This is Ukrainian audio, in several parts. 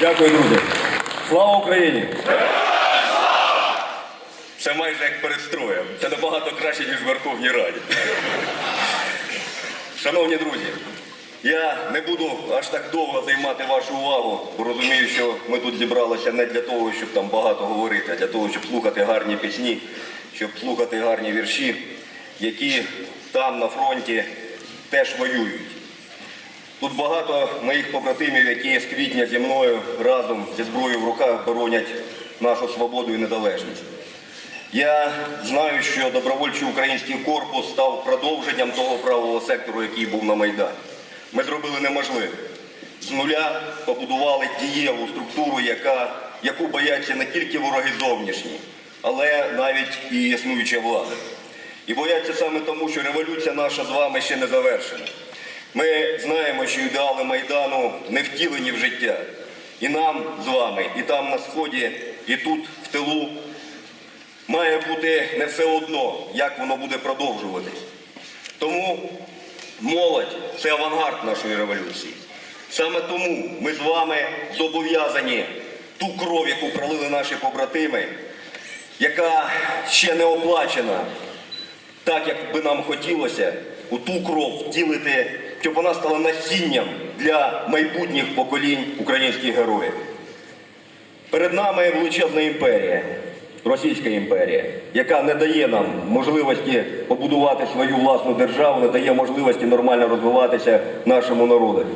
Дякую, друзі. Слава Україні! Це майже як перед строєм. Це набагато краще, ніж в Верховній Раді. Шановні друзі, я не буду аж так довго займати вашу увагу, бо розумію, що ми тут зібралися не для того, щоб там багато говорити, а для того, щоб слухати гарні пісні, щоб слухати гарні вірші, які там на фронті теж воюють. Тут багато моїх побратимів, які з квітня зі мною разом зі зброєю в руках боронять нашу свободу і незалежність. Я знаю, що добровольчий український корпус став продовженням того правого сектору, який був на Майдані. Ми зробили неможливе. З нуля побудували дієву структуру, яка, яку бояться не тільки вороги зовнішні, але навіть і існуюча влада. І бояться саме тому, що революція наша з вами ще не завершена. Ми знаємо, що ідеали Майдану не втілені в життя. І нам з вами, і там на сході, і тут в тилу має бути не все одно, як воно буде продовжуватись. Тому молодь це авангард нашої революції. Саме тому ми з вами зобов'язані ту кров, яку пролили наші побратими, яка ще не оплачена, так як би нам хотілося, у ту кров втілити, щоб вона стала насінням для майбутніх поколінь українських героїв. Перед нами величезна імперія, Російська імперія, яка не дає нам можливості побудувати свою власну державу, не дає можливості нормально розвиватися нашому народу.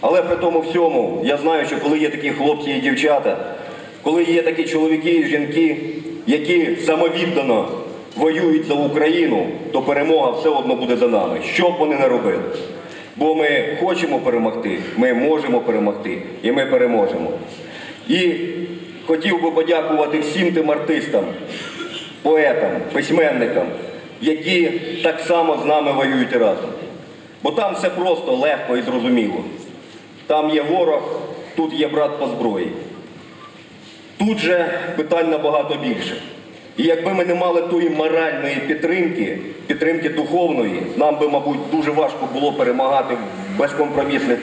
Але при тому всьому я знаю, що коли є такі хлопці і дівчата, коли є такі чоловіки і жінки, які самовіддано воюють за Україну, то перемога все одно буде за нами, що б вони не робили. Бо ми хочемо перемогти, ми можемо перемогти і ми переможемо. І хотів би подякувати всім тим артистам, поетам, письменникам, які так само з нами воюють разом. Бо там все просто легко і зрозуміло. Там є ворог, тут є брат по зброї. Тут же питань набагато більше. І якби ми не мали тої моральної підтримки, підтримки духовної, нам би, мабуть, дуже важко було перемагати в безкомпромісних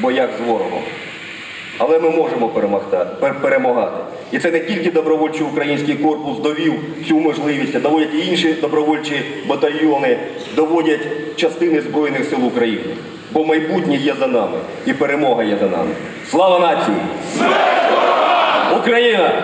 боях з ворогом. Але ми можемо перемагати. І це не тільки добровольчий український корпус довів цю можливість, доводять і інші добровольчі батальйони, доводять частини Збройних сил України. Бо майбутнє є за нами і перемога є за нами. Слава нації! Україна!